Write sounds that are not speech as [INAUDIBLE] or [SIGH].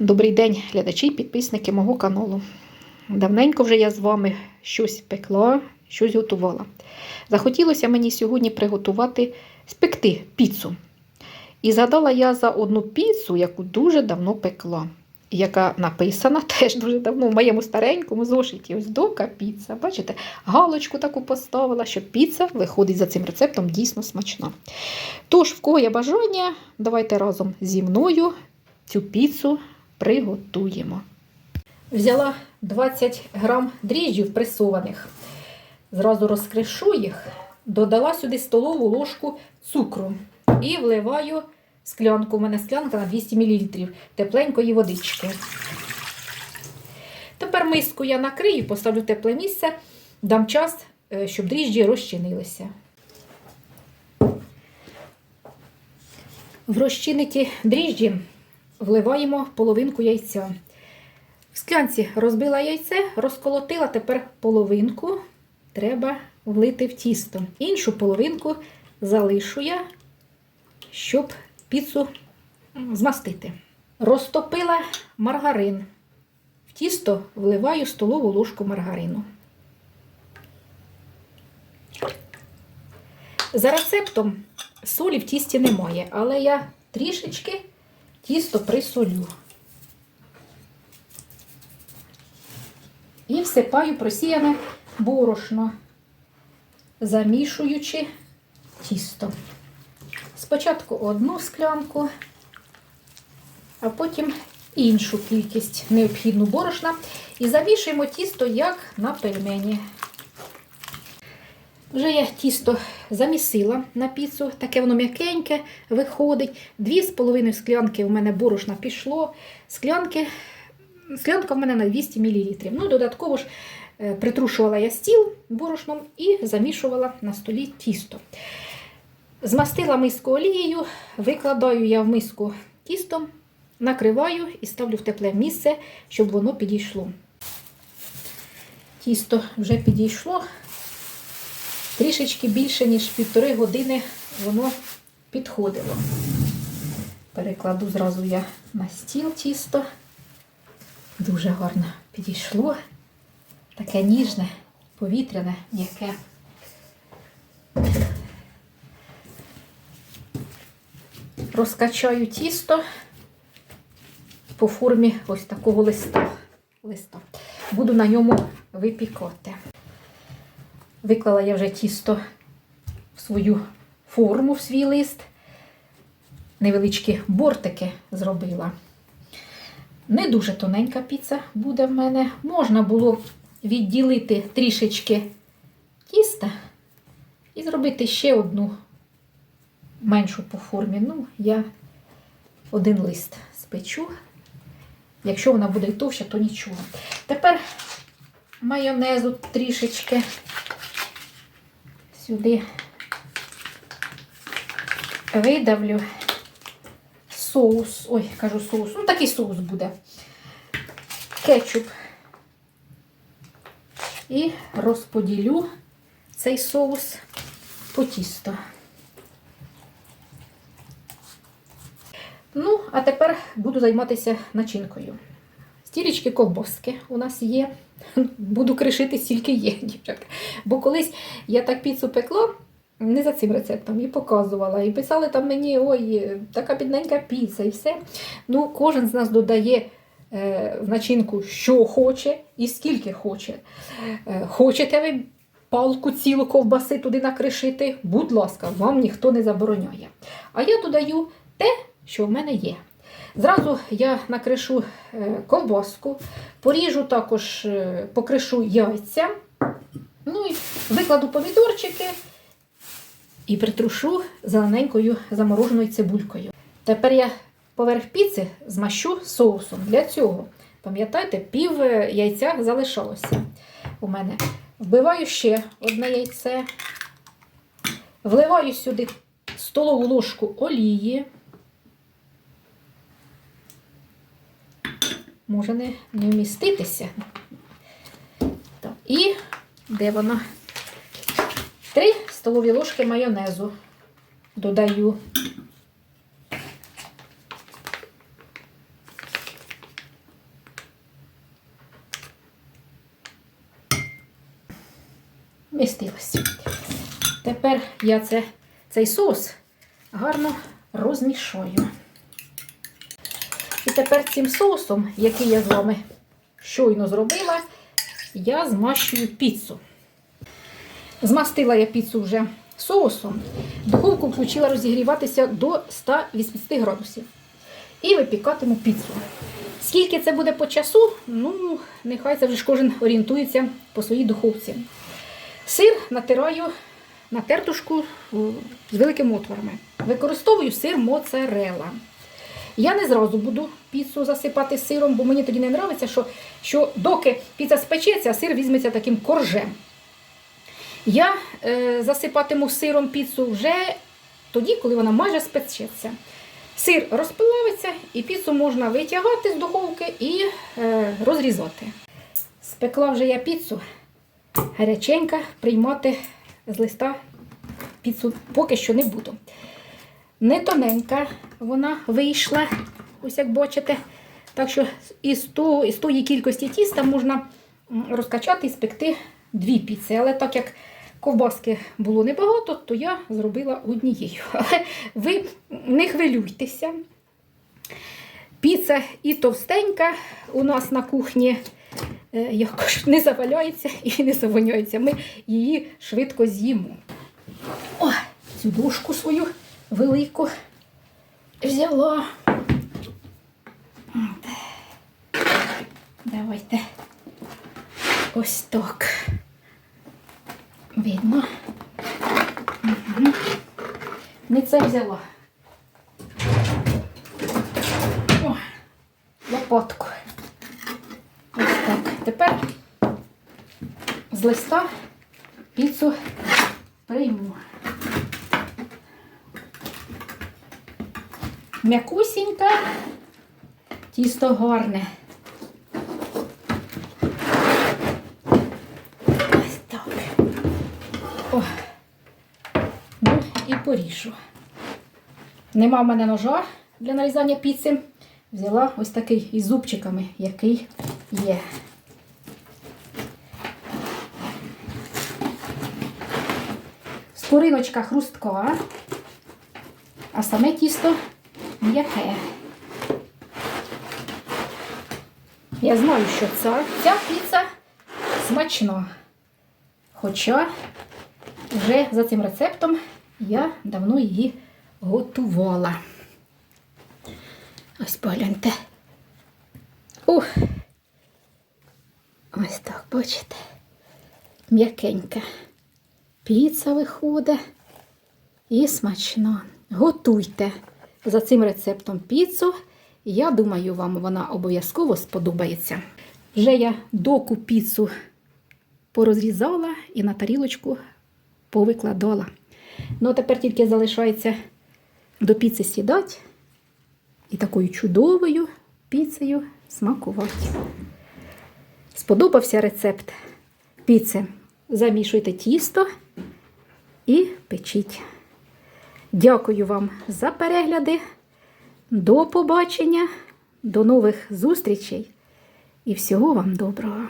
Добрий день, глядачі і підписники мого каналу. Давненько вже я з вами щось пекла, щось готувала. Захотілося мені сьогодні приготувати спекти піцу. І згадала я за одну піцу, яку дуже давно пекла, яка написана [LAUGHS] теж дуже давно в моєму старенькому зошиті. Ось дока піца. Бачите, галочку таку поставила, що піца виходить за цим рецептом дійсно смачна. Тож, в кого є бажання, давайте разом зі мною цю піцу приготуємо. Взяла 20 грам дріжджів пресованих. Зразу розкришу їх, додала сюди столову ложку цукру і вливаю склянку. У мене склянка на 200 мл тепленької водички. Тепер миску я накрию, поставлю тепле місце, дам час, е, щоб дріжджі розчинилися. В розчинені дріжджі вливаємо половинку яйця. В склянці розбила яйце, розколотила, тепер половинку треба влити в тісто. Іншу половинку залишу я, щоб піцу змастити. Розтопила маргарин. В тісто вливаю столову ложку маргарину. За рецептом солі в тісті немає, але я трішечки тісто присолю. І всипаю просіяне борошно, замішуючи тісто. Спочатку одну склянку, а потім іншу кількість необхідну борошна. І замішуємо тісто як на пельмені. Вже я тісто замісила на піцу, таке воно м'якеньке виходить. Дві з половиною склянки в мене борошна пішло. Склянки, склянка в мене на 200 мл. Ну, додатково ж е, притрушувала я стіл борошном і замішувала на столі тісто. Змастила миску олією, викладаю я в миску тісто, накриваю і ставлю в тепле місце, щоб воно підійшло. Тісто вже підійшло. Трішечки більше, ніж півтори години воно підходило. Перекладу зразу я на стіл тісто. Дуже гарно підійшло. Таке ніжне, повітряне, м'яке. Розкачаю тісто по формі ось такого листа. листа. Буду на ньому випікати. Виклала я вже тісто в свою форму, в свій лист. Невеличкі бортики зробила. Не дуже тоненька піца буде в мене. Можна було відділити трішечки тіста і зробити ще одну меншу по формі. Ну, я один лист спечу. Якщо вона буде товща, то нічого. Тепер майонезу трішечки сюди видавлю соус. Ой, кажу соус. Ну, такий соус буде. Кетчуп. І розподілю цей соус по тісту. Ну, а тепер буду займатися начинкою. Стілечки ковбоски у нас є. Буду кришити стільки є, [LAUGHS] дівчатка. Бо колись я так піцу пекла, не за цим рецептом, і показувала. І писали там мені, ой, така бідненька піца і все. Ну, Кожен з нас додає е, в начинку, що хоче і скільки хоче. Е, хочете ви палку цілу ковбаси туди накришити? Будь ласка, вам ніхто не забороняє. А я додаю те, що в мене є. Зразу я накришу е, ковбаску, поріжу також, е, покришу яйця, ну і викладу помідорчики і притрушу зелененькою замороженою цибулькою. Тепер я поверх піци змащу соусом. Для цього, пам'ятаєте, пів е, яйця залишалося у мене. Вбиваю ще одне яйце, вливаю сюди столову ложку олії. може не, не вміститися. Так. І де вона? Три столові ложки майонезу додаю. Містилось. Тепер я це, цей соус гарно розмішую. І тепер цим соусом, який я з вами щойно зробила, я змащую піцу. Змастила я піцу вже соусом, духовку включила розігріватися до 180 градусів. І випікатиму піцу. Скільки це буде по часу, ну, нехай це вже ж кожен орієнтується по своїй духовці. Сир натираю на тертушку з великими отворами. Використовую сир моцарелла. Я не зразу буду піцу засипати сиром, бо мені тоді не подобається, що, що доки піца спечеться, сир візьметься таким коржем. Я е, засипатиму сиром піцу вже тоді, коли вона майже спечеться. Сир розпилавиться і піцу можна витягати з духовки і е, розрізати. Спекла вже я піцу гаряченька, приймати з листа піцу поки що не буду. Не тоненька вона вийшла, ось як бачите. Так що із, того, із тої кількості тіста можна розкачати і спекти дві піци. Але так як ковбаски було небагато, то я зробила однією. [LAUGHS] Але ви не хвилюйтеся. Піца і товстенька у нас на кухні е, якось не заваляється і не завоняється. Ми її швидко з'їмо. О, цю дошку свою велику взяла. От. Давайте ось так. Видно. Угу. Не це взяла. О, лопатку. Ось так. Тепер з листа піцу прийму. М'якусінька, тісто гарне. Ось так. О. Ну і поріжу. Нема в мене ножа для нарізання піци. Взяла ось такий із зубчиками, який є. Скориночка хрустка, а саме тісто м'яке. Я знаю, що ця, ця піца смачна. Хоча вже за цим рецептом я давно її готувала. Ось погляньте. Ух! Ось так, бачите? М'якенька. Піца виходить і смачна. Готуйте за цим рецептом піцу. Я думаю, вам вона обов'язково сподобається. Вже я доку піцу порозрізала і на тарілочку повикладала. Ну, тепер тільки залишається до піци сідати і такою чудовою піцею смакувати. Сподобався рецепт піци. Замішуйте тісто і печіть. Дякую вам за перегляди. До побачення, до нових зустрічей і всього вам доброго!